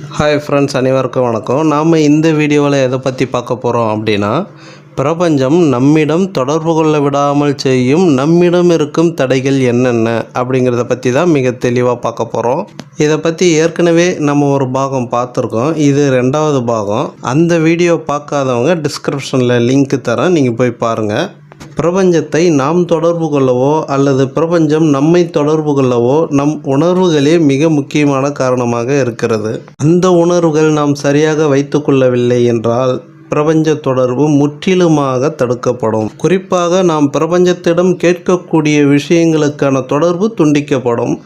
Hi friends அனைவருக்கும் வணக்கம். நாம் இந்த வீடியோவில் எதை பற்றி பார்க்க போகிறோம் அப்படின்னா பிரபஞ்சம் நம்மிடம் தொடர்பு கொள்ள விடாமல் செய்யும் நம்மிடம் இருக்கும் தடைகள் என்னென்ன அப்படிங்கிறத பற்றி தான் மிக தெளிவாக பார்க்க போகிறோம் இதை பற்றி ஏற்கனவே நம்ம ஒரு பாகம் பார்த்துருக்கோம். இது ரெண்டாவது பாகம். அந்த வீடியோ பார்க்காதவங்க டிஸ்கிரிப்ஷனில் லிங்க் தரேன். நீங்கள் போய் பாருங்கள் பிரபஞ்சத்தை நாம் தொடர்பு கொள்ளவோ அல்லது பிரபஞ்சம் நம்மை தொடர்பு கொள்ளவோ நம் உணர்வுகளே மிக முக்கியமான காரணமாக இருக்கிறது. அந்த உணர்வுகள் நாம் சரியாக வைத்துக்கொள்ளவில்லை என்றால் பிரபஞ்ச தொடர்பு முற்றிலுமாக தடுக்கப்படும். குறிப்பாக நாம் பிரபஞ்சத்திடம் கேட்கக்கூடிய விஷயங்களுக்கான தொடர்பு துண்டிக்கப்படும்.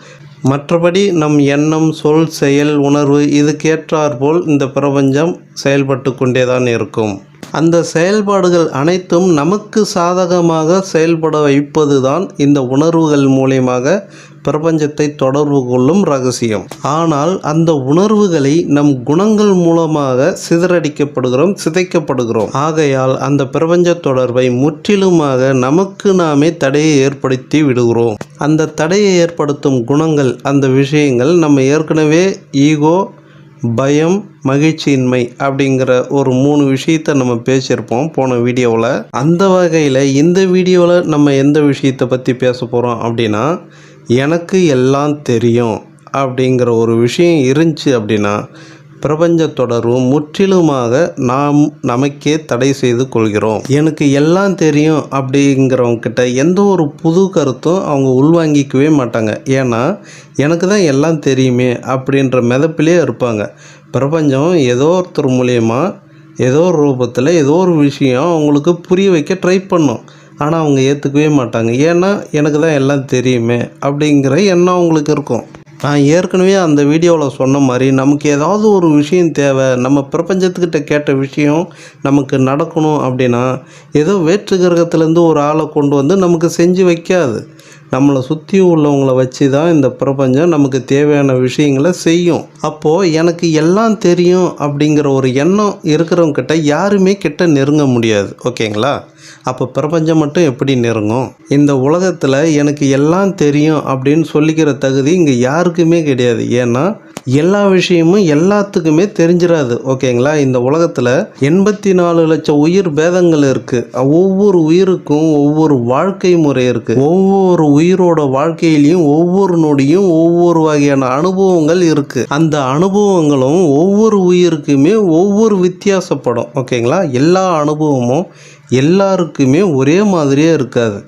மற்றபடி நம் எண்ணம் சொல் செயல் உணர்வு இதுக்கேற்றாற்போல் இந்த பிரபஞ்சம் செயல்பட்டு கொண்டே தான் இருக்கும். அந்த செயல்பாடுகள் அனைத்தும் நமக்கு சாதகமாக செயல்பட வைப்பது தான் இந்த உணர்வுகள் மூலியமாக பிரபஞ்சத்தை தொடர்பு கொள்ளும் ரகசியம். ஆனால் அந்த உணர்வுகளை நம் குணங்கள் மூலமாக சிதறடிக்கப்படுகிறோம் சிதைக்கப்படுகிறோம். ஆகையால் அந்த பிரபஞ்ச தொடர்பை முற்றிலுமாக நமக்கு நாமே தடையை ஏற்படுத்தி விடுகிறோம். அந்த தடையை ஏற்படுத்தும் குணங்கள் அந்த விஷயங்கள் நம்ம ஏற்கனவே ஈகோ பயம் மகிழ்ச்சியின்மை அப்படிங்கிற ஒரு மூணு விஷயத்த நம்ம பேசியிருப்போம் போன வீடியோவில். அந்த வகையில் இந்த வீடியோவில் நம்ம எந்த விஷயத்தை பற்றி பேச போகிறோம் அப்படின்னா எனக்கு எல்லாம் தெரியும் அப்படிங்கிற ஒரு விஷயம் இருந்துச்சு அப்படின்னா பிரபஞ்ச முற்றிலுமாக நாம் நமக்கே தடை செய்து கொள்கிறோம். எனக்கு எல்லாம் தெரியும் அப்படிங்கிறவங்க கிட்ட எந்த ஒரு புது கருத்தும் அவங்க உள்வாங்கிக்கவே மாட்டாங்க. ஏன்னா எனக்கு தான் எல்லாம் தெரியுமே அப்படின்ற மிதப்பிலே இருப்பாங்க. பிரபஞ்சம் ஏதோ ஒருத்தர் மூலியமா ஏதோ ஒரு ரூபத்தில் ஏதோ ஒரு விஷயம் அவங்களுக்கு புரிய வைக்க ட்ரை பண்ணும். ஆனால் அவங்க ஏற்றுக்கவே மாட்டாங்க. ஏன்னா எனக்கு தான் எல்லாம் தெரியுமே அப்படிங்கிற எண்ணம் அவங்களுக்கு இருக்கும். நான் ஏற்கனவே அந்த வீடியோவில் சொன்ன மாதிரி நமக்கு ஏதாவது ஒரு விஷயம் தேவை நம்ம பிரபஞ்சத்துக்கிட்ட கேட்ட விஷயம் நமக்கு நடக்கணும் அப்படின்னா ஏதோ வேற்று கிரகத்துலேருந்து ஒரு ஆளை கொண்டு வந்து நமக்கு செஞ்சு வைக்காது. நம்மளை சுற்றி உள்ளவங்கள வச்சு தான் இந்த பிரபஞ்சம் நமக்கு தேவையான விஷயங்களை செய்யும். அப்போது எனக்கு எல்லாம் தெரியும் அப்படிங்கிற ஒரு எண்ணம் இருக்கிறவங்கிட்ட யாருமே கிட்ட நெருங்க முடியாது. ஓகேங்களா? அப்போ பிரபஞ்சம் மட்டும் எப்படி நெருங்கும்? இந்த உலகத்தில் எனக்கு எல்லாம் தெரியும் அப்படின்னு சொல்லிக்கிற தகுதி இங்கே யாருக்குமே கிடையாது. ஏன்னா எல்லா விஷயமும் எல்லாத்துக்குமே தெரிஞ்சிடாது ஓகேங்களா? இந்த உலகத்தில் எண்பத்தி நாலு லட்சம் உயிர் பேதங்கள் இருக்குது ஒவ்வொரு உயிருக்கும் ஒவ்வொரு வாழ்க்கை முறை இருக்குது ஒவ்வொரு உயிரோட வாழ்க்கையிலையும் ஒவ்வொரு நொடியும் ஒவ்வொரு வகையான அனுபவங்கள் இருக்குது அந்த அனுபவங்களும் ஒவ்வொரு உயிருக்குமே ஒவ்வொரு வித்தியாசப்படும் ஓகேங்களா? எல்லா அனுபவமும் எல்லாருக்குமே ஒரே மாதிரியே இருக்காது.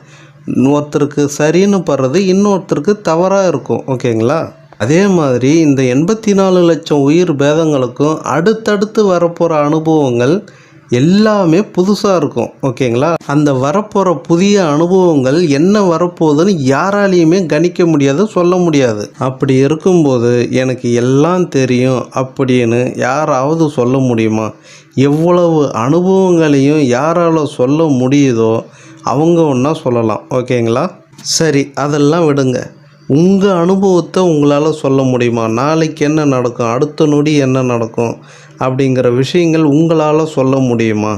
ஒருத்தருக்கு சரின்னு படுறது இன்னொருத்தருக்கு தவறாக இருக்கும் ஓகேங்களா? அதே மாதிரி இந்த எண்பத்தி நாலு லட்சம் உயிர் பேதங்களுக்கும் அடுத்தடுத்து வரப்போகிற அனுபவங்கள் எல்லாமே புதுசாக இருக்கும் ஓகேங்களா? அந்த வரப்போகிற புதிய அனுபவங்கள் என்ன வரப்போகுதுன்னு யாராலையுமே கணிக்க முடியாது சொல்ல முடியாது. அப்படி இருக்கும்போது எனக்கு எல்லாம் தெரியும் அப்படின்னு யாராவது சொல்ல முடியுமா? எவ்வளவு அனுபவங்களையும் யாரால் சொல்ல முடியுதோ அவங்க ஒன்றா சொல்லலாம் ஓகேங்களா? சரி அதெல்லாம் விடுங்க. உங்கள் அனுபவத்தை உங்களால் சொல்ல முடியுமா? நாளைக்கு என்ன நடக்கும்? அடுத்த நொடி என்ன நடக்கும்? அப்படிங்கிற விஷயங்கள் உங்களால் சொல்ல முடியுமா?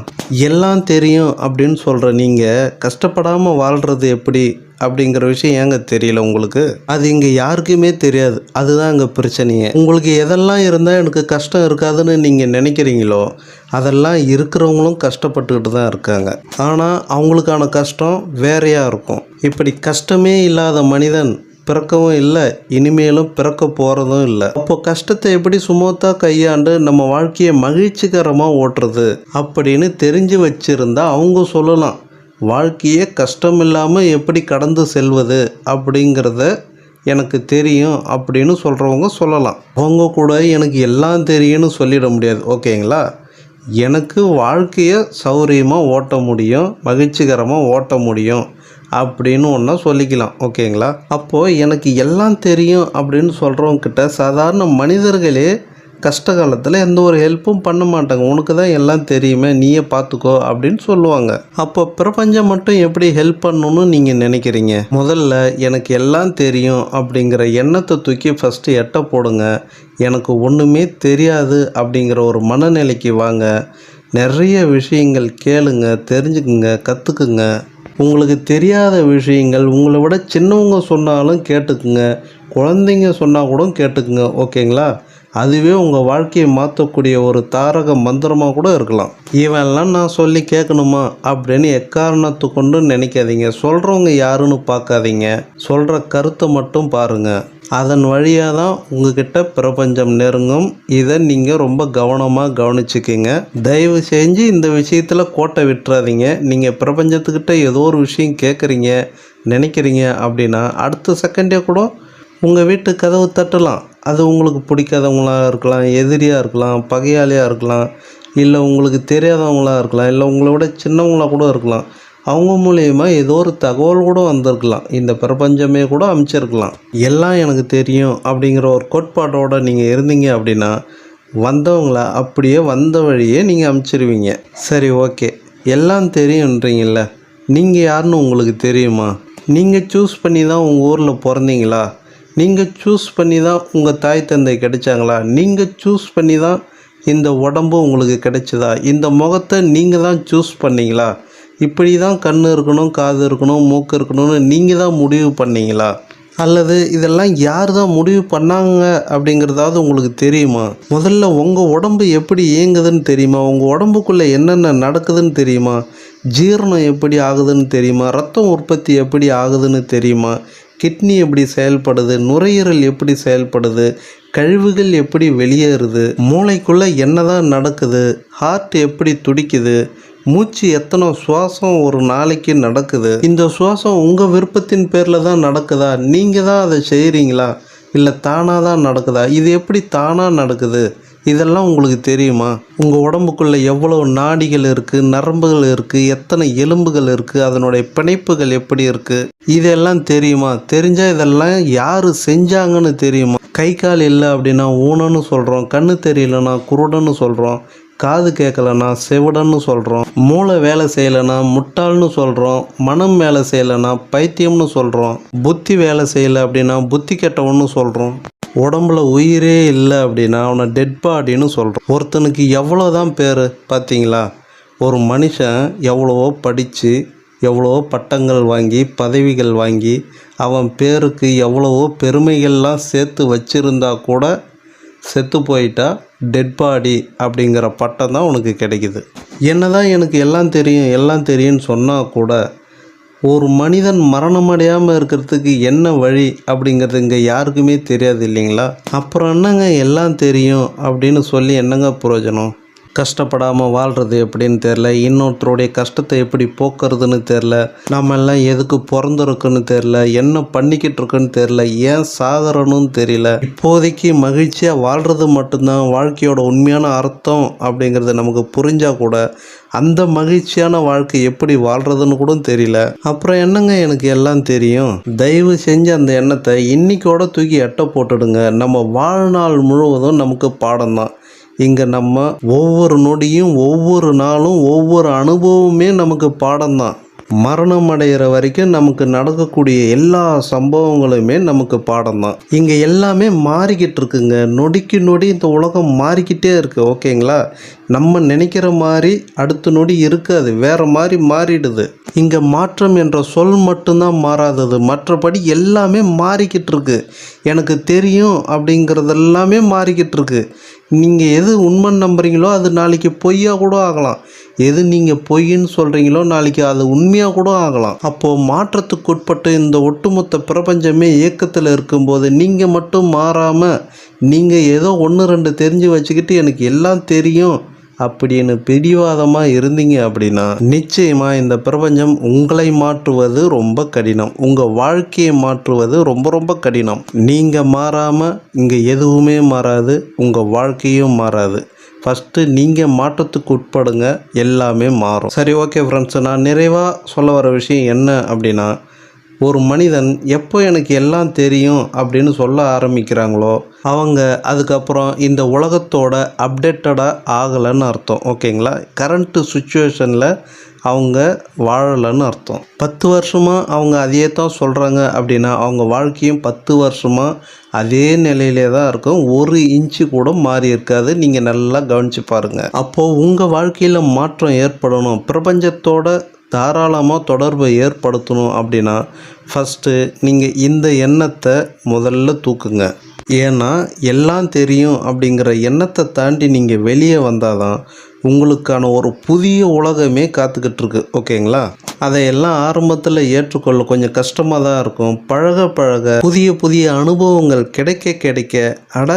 எல்லாம் தெரியும் அப்படின்னு சொல்கிற நீங்கள் கஷ்டப்படாமல் வாழ்கிறது எப்படி? அப்படிங்கிற விஷயம் ஏங்க தெரியல உங்களுக்கு? அது இங்கே யாருக்குமே தெரியாது. அதுதான் இங்கே பிரச்சனையே. உங்களுக்கு எதெல்லாம் இருந்தால் எனக்கு கஷ்டம் இருக்காதுன்னு நீங்கள் நினைக்கிறீங்களோ அதெல்லாம் இருக்கிறவங்களும் கஷ்டப்பட்டுக்கிட்டு தான் இருக்காங்க. ஆனால் அவங்களுக்கான கஷ்டம் வேறையாக இருக்கும். இப்படி கஷ்டமே இல்லாத மனிதன் பிறக்கவும் இல்லை இனிமேலும் பிறக்க போகிறதும் இல்லை. அப்போ கஷ்டத்தை எப்படி சுமத்தாக கையாண்டு நம்ம வாழ்க்கையை மகிழ்ச்சிகரமாக ஓட்டுறது? அப்படின்னு தெரிஞ்சு வச்சுருந்தா அவங்க சொல்லலாம் வாழ்க்கையே கஷ்டம் இல்லாமல் எப்படி கடந்து செல்வது? அப்படிங்கிறத எனக்கு தெரியும் அப்படின்னு சொல்கிறவங்க சொல்லலாம். அவங்க கூட எனக்கு எல்லாம் தெரியும்னு சொல்லிட முடியாது ஓகேங்களா? எனக்கு வாழ்க்கையை சௌரியமாக ஓட்ட முடியும் மகிழ்ச்சிகரமாக ஓட்ட முடியும். அப்படின்னு ஒன்றா சொல்லிக்கலாம் ஓகேங்களா? அப்போது எனக்கு எல்லாம் தெரியும் அப்படின்னு சொல்கிறவங்கிட்ட சாதாரண மனிதர்களே கஷ்ட காலத்தில் எந்த ஒரு ஹெல்ப்பும் பண்ண மாட்டாங்க. உனக்கு தான் எல்லாம் தெரியுமே நீயே பார்த்துக்கோ அப்படின்னு சொல்லுவாங்க. அப்போ பிரபஞ்சம் மட்டும் எப்படி ஹெல்ப் பண்ணணும்னு நீங்கள் நினைக்கிறீங்க? முதல்ல எனக்கு எல்லாம் தெரியும் அப்படிங்கிற எண்ணத்தை தூக்கி ஃபஸ்ட்டு எட்ட போடுங்க. எனக்கு ஒன்றுமே தெரியாது அப்படிங்கிற ஒரு மனநிலைக்கு வாங்க. நிறைய விஷயங்கள் கேளுங்க தெரிஞ்சுக்குங்க கற்றுக்குங்க உங்களுக்கு தெரியாத விஷயங்கள் உங்களை விட சின்னவங்க சொன்னாலும் கேட்டுக்குங்க. குழந்தைங்க சொன்னால் கூட கேட்டுக்குங்க. ஓகேங்களா? அதுவே உங்கள் வாழ்க்கையை மாற்றக்கூடிய ஒரு தாரக மந்திரமாக கூட இருக்கலாம். இவெல்லாம் நான் சொல்லி கேட்கணுமா? அப்படின்னு எக்காரணத்து கொண்டு நினைக்காதீங்க. சொல்கிறவங்க யாருன்னு பார்க்காதீங்க. சொல்கிற கருத்தை மட்டும் பாருங்கள் அதன் வழியாக தான் உங்ககிட்ட பிரபஞ்சம் நெருங்கும். இதை நீங்கள் ரொம்ப கவனமாக கவனிச்சுக்கிங்க. தயவு செஞ்சு இந்த விஷயத்தில் கோட்டை விட்டுறாதீங்க. நீங்கள் பிரபஞ்சத்துக்கிட்ட ஏதோ ஒரு விஷயம் கேட்குறீங்க நினைக்கிறீங்க அப்படின்னா அடுத்த செகண்டே கூட உங்கள் வீட்டு கதவு தட்டலாம். அது உங்களுக்கு பிடிக்காதவங்களாக இருக்கலாம் எதிரியாக இருக்கலாம் பகையாளியாக இருக்கலாம் இல்லை உங்களுக்கு தெரியாதவங்களாக இருக்கலாம் இல்லை உங்களை விட சின்னவங்களாக கூட இருக்கலாம். அவங்க மூலயமா ஏதோ ஒரு தகவல் கூட வந்திருக்கலாம். இந்த பிரபஞ்சமே கூட அமைச்சிருக்கலாம். எல்லாம் எனக்கு தெரியும் அப்படிங்கிற ஒரு கோட்பாட்டோடு நீங்கள் இருந்தீங்க அப்படின்னா வந்தவங்கள அப்படியே வந்த வழியே நீங்கள் அமைச்சிருவீங்க. சரி ஓகே. எல்லாம் தெரியுன்றீங்கல்ல நீங்கள் யாருன்னு உங்களுக்கு தெரியுமா? நீங்கள் சூஸ் பண்ணி தான் உங்கள் ஊரில் பிறந்தீங்களா? நீங்கள் சூஸ் பண்ணி தான் உங்கள் தாய் தந்தை கிடைச்சாங்களா? நீங்கள் சூஸ் பண்ணி தான் இந்த உடம்பு உங்களுக்கு கிடைச்சதா? இந்த முகத்தை நீங்கள் தான் சூஸ் பண்ணீங்களா? இப்படி தான் கண் இருக்கணும் காது இருக்கணும் மூக்கு இருக்கணும்னு நீங்கள் தான் முடிவு பண்ணீங்களா? அல்லது இதெல்லாம் யார் தான் முடிவு பண்ணாங்க அப்படிங்கிறதாவது உங்களுக்கு தெரியுமா? முதல்ல உங்கள் உடம்பு எப்படி இயங்குதுன்னு தெரியுமா? உங்கள் உடம்புக்குள்ளே என்னென்ன நடக்குதுன்னு தெரியுமா? ஜீரணம் எப்படி ஆகுதுன்னு தெரியுமா? ரத்தம் உற்பத்தி எப்படி ஆகுதுன்னு தெரியுமா? கிட்னி எப்படி செயல்படுது நுரையீரல் எப்படி செயல்படுது கழிவுகள் எப்படி வெளியேறுது மூளைக்குள்ளே என்னதான் நடக்குது ஹார்ட் எப்படி துடிக்குது மூச்சு எத்தனை சுவாசம் ஒரு நாளைக்கு நடக்குது இந்த சுவாசம் உங்கள் விருப்பத்தின் பேரில் தான் நடக்குதா நீங்கள் தான் அதை செய்கிறீங்களா இல்லை தானாக தான் நடக்குதா இது எப்படி தானாக நடக்குது இதெல்லாம் உங்களுக்கு தெரியுமா? உங்கள் உடம்புக்குள்ளே எவ்வளோ நாடிகள் இருக்குது நரம்புகள் இருக்குது எத்தனை எலும்புகள் இருக்குது அதனுடைய பிணைப்புகள் எப்படி இருக்குது இதெல்லாம் தெரியுமா? தெரிஞ்சால் இதெல்லாம் யார் செஞ்சாங்கன்னு தெரியுமா? கை கால் இல்லை அப்படின்னா ஊனன்னு சொல்கிறோம் கண்ணு தெரியலனா குருடன்னு சொல்கிறோம் காது கேட்கலனா செவிடன்னு சொல்கிறோம் மூளை வேலை செய்யலைனா முட்டாள்னு சொல்கிறோம் மனம் வேலை செய்யலைனா பைத்தியம்னு சொல்கிறோம் புத்தி வேலை செய்யலை அப்படின்னா புத்தி கெட்டவன்னு சொல்கிறோம் உடம்புல உயிரே இல்லை அப்படின்னா அவனை டெட் பாடின்னு சொல்கிறான் ஒருத்தனுக்கு எவ்வளோ தான் பேர் பார்த்தீங்களா ஒரு மனுஷன் எவ்வளவோ படித்து எவ்வளவோ பட்டங்கள் வாங்கி பதவிகள் வாங்கி அவன் பேருக்கு எவ்வளவோ பெருமைகள்லாம் சேர்த்து வச்சிருந்தா கூட செத்து போயிட்டா டெட் பாடி அப்படிங்கிற பட்டம் தான் உனக்கு கிடைக்குது. என்னதான் எனக்கு எல்லாம் தெரியும் எல்லாம் தெரியும்னு சொன்னால் கூட ஒரு மனிதன் மரணமடையாமல் இருக்கிறதுக்கு என்ன வழி அப்படிங்கிறது இங்கே யாருக்குமே தெரியாது இல்லைங்களா? அப்புறம் என்னங்க எல்லாம் தெரியும் அப்படின்னு சொல்லி என்னங்க பிரயோஜனம் கஷ்டப்படாமல் வாழ்கிறது எப்படின்னு தெரில இன்னொருத்தருடைய கஷ்டத்தை எப்படி போக்குறதுன்னு தெரில நம்ம எல்லாம் எதுக்கு பிறந்திருக்குன்னு தெரில என்ன பண்ணிக்கிட்டு இருக்குன்னு தெரில ஏன் சாதரணும்னு தெரியல. இப்போதைக்கு மகிழ்ச்சியாக வாழ்கிறது மட்டும்தான் வாழ்க்கையோட உண்மையான அர்த்தம் அப்படிங்கிறது நமக்கு புரிஞ்சால் கூட அந்த மகிழ்ச்சியான வாழ்க்கை எப்படி வாழ்கிறதுன்னு கூட தெரியல. அப்புறம் என்னங்க எனக்கு எல்லாம் தெரியும்? தயவு செஞ்சு அந்த எண்ணத்தை இன்னைக்கோட தூக்கி எட்ட போட்டுடுங்க. நம்ம வாழ்நாள் முழுவதும் நமக்கு பாடம் தான் இங்கே நம்ம ஒவ்வொரு நொடியும் ஒவ்வொரு நாளும் ஒவ்வொரு அனுபவமே நமக்கு பாடம்தான். மரணம் அடைகிற வரைக்கும் நமக்கு நடக்கக்கூடிய எல்லா சம்பவங்களுமே நமக்கு பாடம்தான். இங்கே எல்லாமே மாறிக்கிட்டு இருக்குங்க. நொடிக்கு நொடி இந்த உலகம் மாறிக்கிட்டே இருக்குது ஓகேங்களா? நம்ம நினைக்கிற மாதிரி அடுத்த நொடி இருக்காது. வேறு மாதிரி மாறிடுது. இங்கே மாற்றம் என்ற சொல் மட்டும்தான் மாறாதது. மற்றபடி எல்லாமே மாறிக்கிட்டு இருக்கு. எனக்கு தெரியும் அப்படிங்கிறது எல்லாமே மாறிக்கிட்டு இருக்குது நீங்கள் எது உண்மை நம்புறீங்களோ அது நாளைக்கு பொய்யாக கூட ஆகலாம். எது நீங்கள் பொய்ன்னு சொல்கிறீங்களோ நாளைக்கு அது உண்மையாக கூட ஆகலாம். அப்போது மாற்றத்துக்கு உட்பட்டு இந்த ஒட்டுமொத்த பிரபஞ்சமே இயக்கத்தில் இருக்கும்போது நீங்கள் மட்டும் மாறாமல் நீங்கள் ஏதோ ஒன்று ரெண்டு தெரிஞ்சு வச்சுக்கிட்டு எனக்கு எல்லாம் தெரியும். அப்படின்னு பிடிவாதமாக இருந்தீங்க அப்படின்னா நிச்சயமாக இந்த பிரபஞ்சம் உங்களை மாற்றுவது ரொம்ப கடினம். உங்கள் வாழ்க்கையை மாற்றுவது ரொம்ப ரொம்ப கடினம். நீங்கள் மாறாமல் இங்கே எதுவுமே மாறாது உங்கள் வாழ்க்கையும் மாறாது. ஃபஸ்ட்டு நீங்கள் மாற்றத்துக்கு உட்படுங்க எல்லாமே மாறும். சரி ஓகே ஃப்ரெண்ட்ஸ் நான் நிறைவாக சொல்ல வர விஷயம் என்ன அப்படின்னா ஒரு மனிதன் எப்போ எனக்கு எல்லாம் தெரியும் அப்படின்னு சொல்ல ஆரம்பிக்கிறாங்களோ அவங்க அதுக்கப்புறம் இந்த உலகத்தோட அப்டேட்டடாக ஆகலைன்னு அர்த்தம் ஓகேங்களா கரண்ட்டு சுச்சுவேஷனில் அவங்க வாழலைன்னு அர்த்தம். பத்து வருஷமாக அவங்க அதையே தான் சொல்கிறாங்க அப்படின்னா அவங்க வாழ்க்கையும் பத்து வருஷமாக அதே நிலையிலே தான் இருக்கும். ஒரு இன்ச்சு கூட மாறி இருக்காது. நீங்கள் நல்லா கவனித்து பாருங்கள் அப்போது உங்கள் வாழ்க்கையில் மாற்றம் ஏற்படணும். பிரபஞ்சத்தோட தாராளமாக தொடர்பை ஏற்படுத்தணும் அப்படின்னா ஃபஸ்ட்டு நீங்கள் இந்த எண்ணத்தை முதல்ல தூக்குங்க. ஏன்னா எல்லாம் தெரியும் அப்படிங்கிற எண்ணத்தை தாண்டி நீங்கள் வெளியே வந்தால் தான் உங்களுக்கான ஒரு புதிய உலகமே காத்துக்கிட்டு இருக்கு ஓகேங்களா? அதையெல்லாம் ஆரம்பத்தில் ஏற்றுக்கொள்ள கொஞ்சம் கஷ்டமாக தான் இருக்கும். பழக பழக புதிய புதிய அனுபவங்கள் கிடைக்க கிடைக்க அட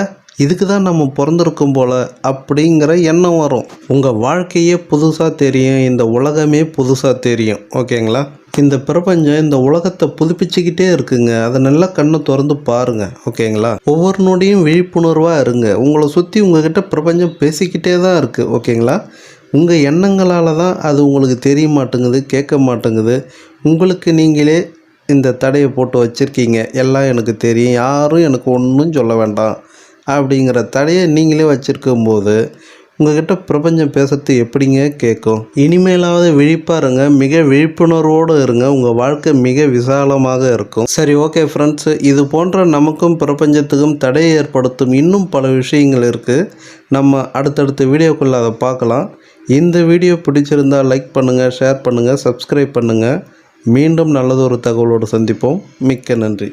இதுக்கு தான் நம்ம பிறந்திருக்கும் போல அப்படிங்கிற எண்ணம் வரும். உங்கள் வாழ்க்கையே புதுசாக தெரியும் இந்த உலகமே புதுசாக தெரியும். ஓகேங்களா? இந்த பிரபஞ்சம் இந்த உலகத்தை புதுப்பிச்சுக்கிட்டே இருக்குங்க. அதை நல்லா கண்ணை திறந்து பாருங்க. ஓகேங்களா? ஒவ்வொரு நொடியும் விழிப்புணர்வாக இருங்க. உங்களை சுற்றி உங்ககிட்ட பிரபஞ்சம் பேசிக்கிட்டே தான் இருக்குது ஓகேங்களா? உங்கள் எண்ணங்களால் தான் அது உங்களுக்கு தெரிய மாட்டேங்குது கேட்க மாட்டேங்குது. உங்களுக்கு நீங்களே இந்த தடையை போட்டு வச்சுருக்கீங்க. எல்லாம் எனக்கு தெரியும். யாரும் எனக்கு ஒன்றும் சொல்ல வேண்டாம். அப்படிங்கிற தடையை நீங்களே வச்சுருக்கும்போது உங்ககிட்ட பிரபஞ்சம் பேசுறது எப்படிங்க கேட்கும்? இனிமேலாவது விழிப்பாருங்க மிக விழிப்புணர்வோடு இருங்க உங்கள் வாழ்க்கை மிக விசாலமாக இருக்கும். சரி ஓகே ஃப்ரெண்ட்ஸ் இது போன்ற நமக்கும் பிரபஞ்சத்துக்கும் தடையை ஏற்படுத்தும் இன்னும் பல விஷயங்கள் இருக்குது நம்ம அடுத்தடுத்த வீடியோக்குள்ளே அதை பார்க்கலாம். இந்த வீடியோ பிடிச்சிருந்தால் லைக் பண்ணுங்கள் ஷேர் பண்ணுங்கள் சப்ஸ்கிரைப் பண்ணுங்கள் மீண்டும் நல்லதொரு தகவலோடு சந்திப்போம். மிக்க நன்றி.